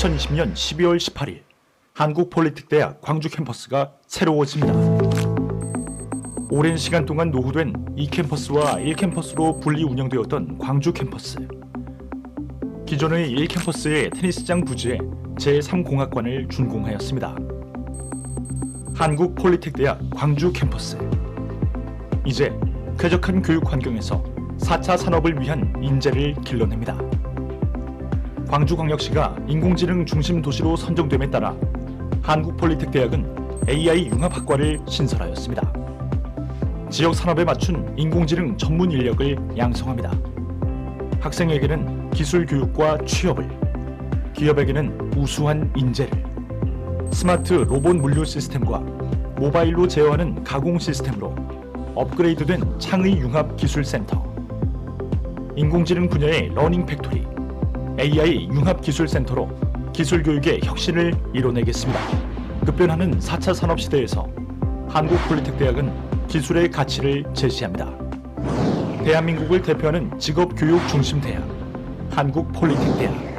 2024년 12월 18일 한국폴리틱대학 광주 캠퍼스가 새로워집니다. 오랜 시간 동안 노후된 이 캠퍼스와 1캠퍼스로 분리 운영되었던 광주 캠퍼스. 기존의 1캠퍼스의 테니스장 부지에 제3공학관을 준공하였습니다. 한국폴리텍대학 광주 캠퍼스. 이제 쾌적한 교육 환경에서 4차 산업을 위한 인재를 길러냅니다. 광주광역시가 인공지능 중심 도시로 선정됨에 따라 한국폴리텍 대학은 AI 융합학과를 신설하였습니다. 지역 산업에 맞춘 인공지능 전문 인력을 양성합니다. 학생에게는 기술 교육과 취업을, 기업에게는 우수한 인재를, 스마트 로봇 물류 시스템과 모바일로 제어하는 가공 시스템으로 업그레이드된 창의 융합 기술 센터, 인공지능 분야의 러닝 팩토리, AI 융합 기술 센터로 기술 교육의 혁신을 이뤄내겠습니다. 급변하는 4차 산업 시대에서 한국폴리텍대학은 기술의 가치를 제시합니다. 대한민국을 대표하는 직업 교육 중심 대학 한국폴리텍대학